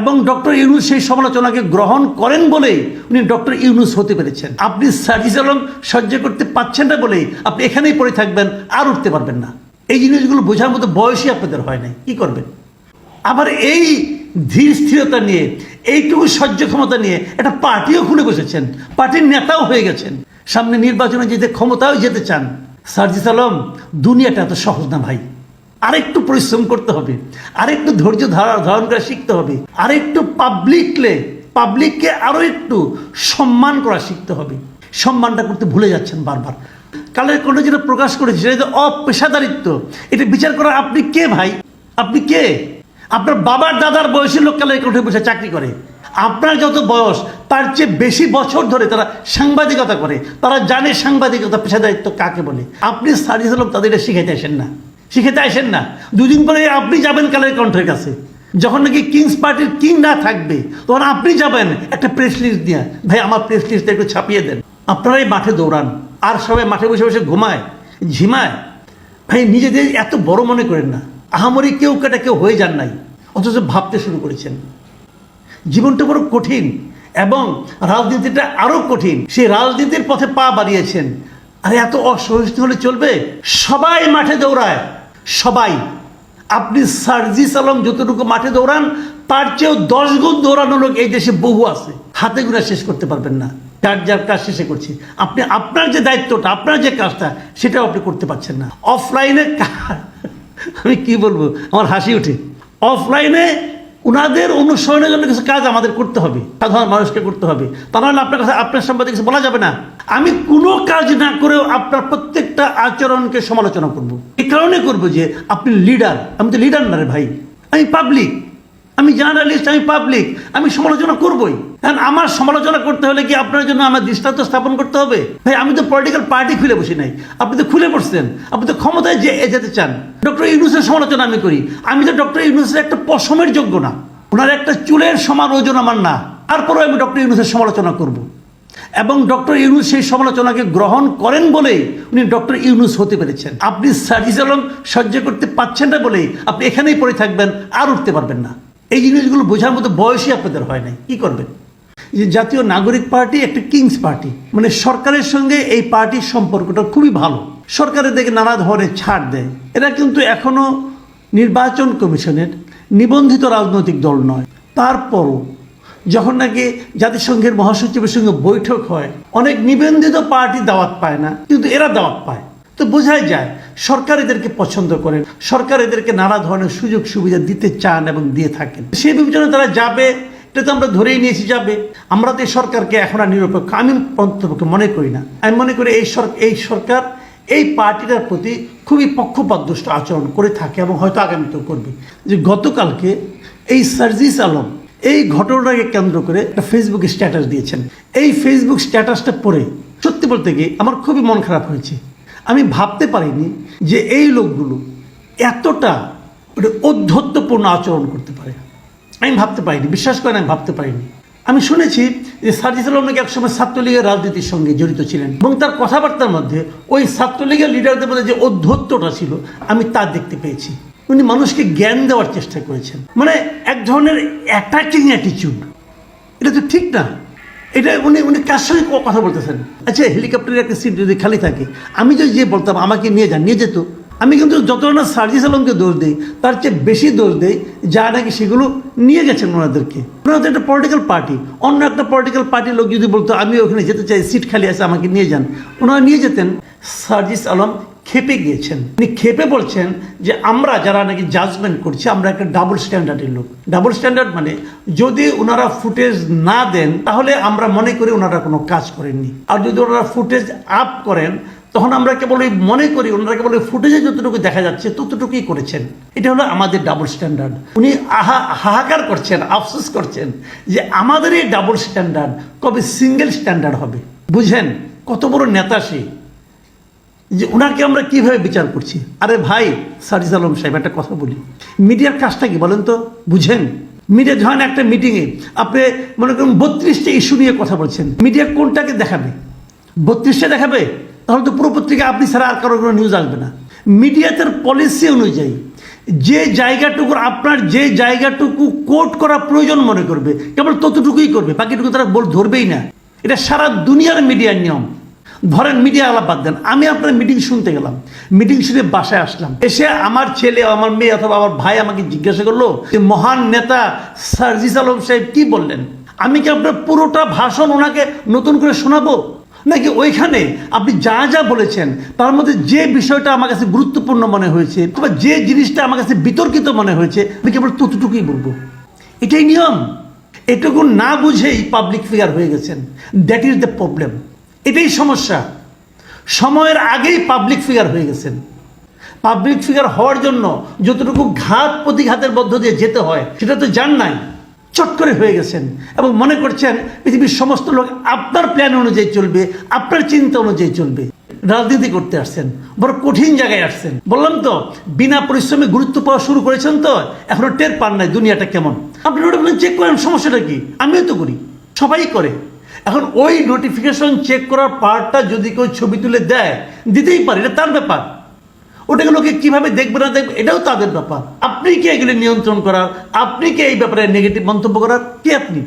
এবং ডক্টর ইউনুস সেই সমালোচনাকে গ্রহণ করেন বলেই উনি ডক্টর ইউনুস হতে পেরেছেন। আপনি সার্জিস আলম সহ্য করতে পাচ্ছেন না বলেই আপনি এখানেই পড়ে থাকবেন, আর উঠতে পারবেন না। এই জিনিসগুলো বোঝার মতো বয়সই আপনাদের হয় নাই। কি করবেন? আবার এই ধীর স্থিরতা নিয়ে, এইটুকু সহ্য ক্ষমতা নিয়ে একটা পার্টিও খুলে বসেছেন। পার্টির নেতাও হয়ে গেছেন। সামনে নির্বাচনে যেতে ক্ষমতাও যেতে চান। সার্জিস আলম, দুনিয়াটা এত সহজ না ভাই। আরেকটু পরিশ্রম করতে হবে, আরেকটু ধৈর্য ধারা ধারণ করা শিখতে হবে, আরেকটু পাবলিকলে পাবলিককে আরও একটু সম্মান করা শিখতে হবে। সম্মানটা করতে ভুলে যাচ্ছেন বারবার। কালের কোনো যেটা প্রকাশ করেছে, সেটা যে অপেশাদারিত্ব। এটা বিচার করার আপনি কে ভাই? আপনি কে? আপনার বাবার দাদার বয়সী লোক কালের কোঠে বসে চাকরি করে। আপনার যত বয়স, তার চেয়ে বেশি বছর ধরে তারা সাংবাদিকতা করে। তারা জানে সাংবাদিকতা, পেশাদারিত্ব কাকে বলে। আপনি সার্জিস আলম তাদের শিখাইতে আসেন না। শিখাতে আসেন না। দুদিন পরে আপনি যাবেন কালের কণ্ঠের কাছে। যখন নাকি কিংস পার্টির কিং না থাকবে, তখন আপনি যাবেন একটা প্রেস লিস্ট দিয়ে ভাই, আমার প্রেস লিস্টটা একটু ছাপিয়ে দেন। আপনারাই মাঠে দৌড়ান। আর সবাই মাঠে বসে বসে ঘুমায়, ঝিমায়। ভাই, নিজেদের এত বড় মনে করেন না। আহামরি কেউ কেটা কেউ হয়ে যান নাই, অথচ ভাবতে শুরু করেছেন। জীবনটা বড় কঠিন এবং রাজনীতিটা আরও কঠিন। সেই রাজনীতির পথে পা বাড়িয়েছেন। আরে, এত অসহিষ্ণু হলে চলবে? সবাই মাঠে দৌড়ায়। সবাই, আপনি সার্জিস আলম যতটুকু মাঠে দৌড়ান, তার চেয়েও দশ গুণ দৌড়ানো লোক এই দেশে বহু আছে। হাতে গুণা শেষ করতে পারবেন না। যার যার কাজ শেষে করছি। আপনি, আপনার যে দায়িত্বটা, আপনার যে কাজটা, সেটাও আপনি করতে পারছেন না। অফলাইনে আমি কি বলব? আমার হাসি ওঠে। অফলাইনে উনাদের অনুসরণের জন্য কিছু কাজ আমাদের করতে হবে, সাধারণ মানুষকে করতে হবে। তা নাহলে আপনার কাছে, আপনার সম্বন্ধে কিছু বলা যাবে না। আমি কোনো কাজ না করেও আপনার প্রত্যেকটা আচরণকে সমালোচনা করব। এই কারণে করব যে, আপনি লিডার আমি তো লিডার না রে ভাই, আমি পাবলিক আমি জার্নালিস্ট, আমি পাবলিক আমি সমালোচনা করবই। কারণ আমার সমালোচনা করতে হলে কি আপনার জন্য আমার দৃষ্টান্ত স্থাপন করতে হবে? ভাই, আমি তো পলিটিক্যাল পার্টি খুলে বসি নাই। আপনি তো খুলে বসছেন। আপনি তো ক্ষমতায় যে যেতে চান। ডক্টর ইউনুসের সমালোচনা আমি করি। আমি তো ডক্টর ইউনুসের একটা পশমের যোগ্য না। ওনার একটা চুলের সমান ওজন আমার না। তারপরেও আমি ডক্টর ইউনুসের সমালোচনা করব। এবং ডক্টর ইউনুস সেই সমালোচনাকে গ্রহণ করেন বলেই উনি ডক্টর ইউনুস হতে পেরেছেন। আপনি সার্জিস আলম সহ্য করতে পারছেন না বলেই আপনি এখানেই পড়ে থাকবেন, আর উঠতে পারবেন না। এই জিনিসগুলো বোঝার মতো বয়সই আপনাদের হয় নাই। কি করবেন? যে জাতীয় নাগরিক পার্টি, একটা কিংস পার্টি। মানে সরকারের সঙ্গে এই পার্টির সম্পর্কটা খুবই ভালো। সরকারের দিকে নানা ধরনের ছাড় দেয়। এরা কিন্তু এখনও নির্বাচন কমিশনের নিবন্ধিত রাজনৈতিক দল নয়। তারপরও যখন নাকি জাতিসংঘের মহাসচিবের সঙ্গে বৈঠক হয়, অনেক নিবন্ধিত পার্টি দাওয়াত পায় না, কিন্তু এরা দাওয়াত পায়। তো বোঝাই যায়, সরকার এদেরকে পছন্দ করেন, সরকার এদেরকে নানা ধরনের সুযোগ সুবিধা দিতে চান এবং দিয়ে থাকেন। সেই বিবেচনায় তারা যাবে, এটা তো আমরা ধরেই নিয়েছি যাবে। আমরা তো এই সরকারকে এখন আর নিরপেক্ষ, আমি অন্তপক্ষে মনে করি না। আমি মনে করি এই সর এই সরকার এই পার্টিটার প্রতি খুবই পক্ষপাতদুষ্ট আচরণ করে থাকে এবং হয়তো আগামীতেও করবে। যে গতকালকে এই সার্জিস আলম এই ঘটনাটাকে কেন্দ্র করে একটা ফেসবুকে স্ট্যাটাস দিয়েছেন। এই ফেসবুক স্ট্যাটাসটা পড়ে সত্যি বলতে গিয়ে আমার খুবই মন খারাপ হয়েছে। আমি ভাবতে পারিনি যে এই লোকগুলো এতটা ঔদ্ধত্যপূর্ণ আচরণ করতে পারে। আমি ভাবতে পারিনি, বিশ্বাস করেন আমি ভাবতে পারিনি। আমি শুনেছি যে সার্জিস আলম নাকি একসময় ছাত্রলীগের রাজনীতির সঙ্গে জড়িত ছিলেন এবং তার কথাবার্তার মধ্যে ওই ছাত্রলীগের লিডারদের মধ্যে যে অধ্যত্বটা ছিল, আমি তা দেখতে পেয়েছি। উনি মানুষকে জ্ঞান দেওয়ার চেষ্টা করেছেন। মানে এক ধরনের অ্যাটাকিং অ্যাটিচিউড এটা তো ঠিক না। এটা উনি উনি কার সঙ্গে কথা বলতেছেন? আচ্ছা হেলিকপ্টারের একটা সিট যদি খালি থাকে, আমি যদি যে বলতাম, আমাকে নিয়ে যান, নিয়ে যেত। আমি কিন্তু যত না সার্জিস আলমকে দোষ দিই, তার চেয়ে বেশি দোষ দেই যা নাকি সেগুলো নিয়ে গেছেন ওনাদেরকে। ওনারা তো একটা পলিটিক্যাল পার্টি অন্য একটা পলিটিক্যাল পার্টির লোক যদি বলতো, আমি ওখানে যেতে চাই সিট খালি আছে, আমাকে নিয়ে যান। ওনারা নিয়ে যেতেন। সার্জিস আলম খেপে গিয়েছেন। উনি খেপে বলছেন যে, আমরা যারা নাকি জাজমেন্ট করছি, আমরা একটা ডাবল স্ট্যান্ডার্ডের লোক। ডাবল স্ট্যান্ডার্ড মানে যদি ওনারা ফুটেজ না দেন, তাহলে আমরা মনে করি ওনারা কোনো কাজ করেননি। আর যদি ওনারা ফুটেজ আপ করেন, তখন আমরা কেবল ওই মনে করি, ওনারা কেবল ওই ফুটেজে যতটুকু দেখা যাচ্ছে, ততটুকুই করেছেন। এটা হলো আমাদের ডাবল স্ট্যান্ডার্ড উনি আহা, হাহাকার করছেন, আফসোস করছেন যে আমাদের এই ডাবল স্ট্যান্ডার্ড কবে সিঙ্গেল স্ট্যান্ডার্ড হবে? বুঝেন, কত বড় নেতা সে। যে ওনাকে আমরা কীভাবে বিচার করছি? আরে ভাই সারিজ আলম সাহেব, একটা কথা বলি। মিডিয়ার কাজটা কি বলেন তো? বুঝেন? মিডিয়া ধরেন একটা মিটিংয়ে আপনি মনে করুন বত্রিশটা ইস্যু নিয়ে কথা বলছেন। মিডিয়া কোনটাকে দেখাবে? বত্রিশটা দেখাবে? তাহলে তো পুরো পত্রিকা আপনি ছাড়া আর কারও কোনো নিউজ আসবে না। মিডিয়াতের পলিসি অনুযায়ী যে জায়গাটুকু আপনার যে জায়গাটুকু কোট করা প্রয়োজন মনে করবে, কেবল ততটুকুই করবে, বাকিটুকু তারা বল ধরবেই না। এটা সারা দুনিয়ার মিডিয়ার নিয়ম। ধরেন মিডিয়া আলাপ বাদ দেন। আমি আপনার মিটিং শুনতে গেলাম। মিটিং শুনে বাসায় আসলাম। এসে আমার ছেলে আমার মেয়ে অথবা আমার ভাই আমাকে জিজ্ঞাসা করল যে, মহান নেতা সার্জিস আলম সাহেব কি বললেন? আমি কি আপনার পুরোটা ভাষণ ওনাকে নতুন করে শোনাবো? নাকি ওইখানে আপনি যা যা বলেছেন, তার মধ্যে যে বিষয়টা আমার কাছে গুরুত্বপূর্ণ মনে হয়েছে, অথবা যে জিনিসটা আমার কাছে বিতর্কিত মনে হয়েছে, আমি কেবল ততটুকুই বলব। এটাই নিয়ম। এটুকু না বুঝেই পাবলিক ফিগার হয়ে গেছেন। দ্যাট ইজ দ্য প্রবলেম এটাই সমস্যা। সময়ের আগেই পাবলিক ফিগার হয়ে গেছেন। পাবলিক ফিগার হওয়ার জন্য যতটুকু ঘাত প্রতিঘাতের মধ্য দিয়ে যেতে হয়, সেটা তো জান নাই, চট করে হয়ে গেছেন এবং মনে করছেন পৃথিবীর সমস্ত লোক আপনার প্ল্যান অনুযায়ী চলবে, আপনার চিন্তা অনুযায়ী চলবে। রাজনীতি করতে আসছেন, বড় কঠিন জায়গায় আসছেন। বললাম তো, বিনা পরিশ্রমে গুরুত্ব পাওয়া শুরু করেছেন তো, এখনও টের পান নাই দুনিয়াটা কেমন। আপনি ওটা চেক করেন, সমস্যাটা কি? আমিও তো করি, সবাই করে। এখন ওই নোটিফিকেশন চেক করার পার্টটা যদি কেউ ছবি তুলে দেয়, দিতেই পারে, এটা তার ব্যাপার। ওটাকে লোকে কীভাবে দেখবে না দেখবে, এটাও তাদের ব্যাপার। আপনি কি এগুলি নিয়ন্ত্রণ করার? আপনি কি এই ব্যাপারে নেগেটিভ মন্তব্য করার? কে আপনি?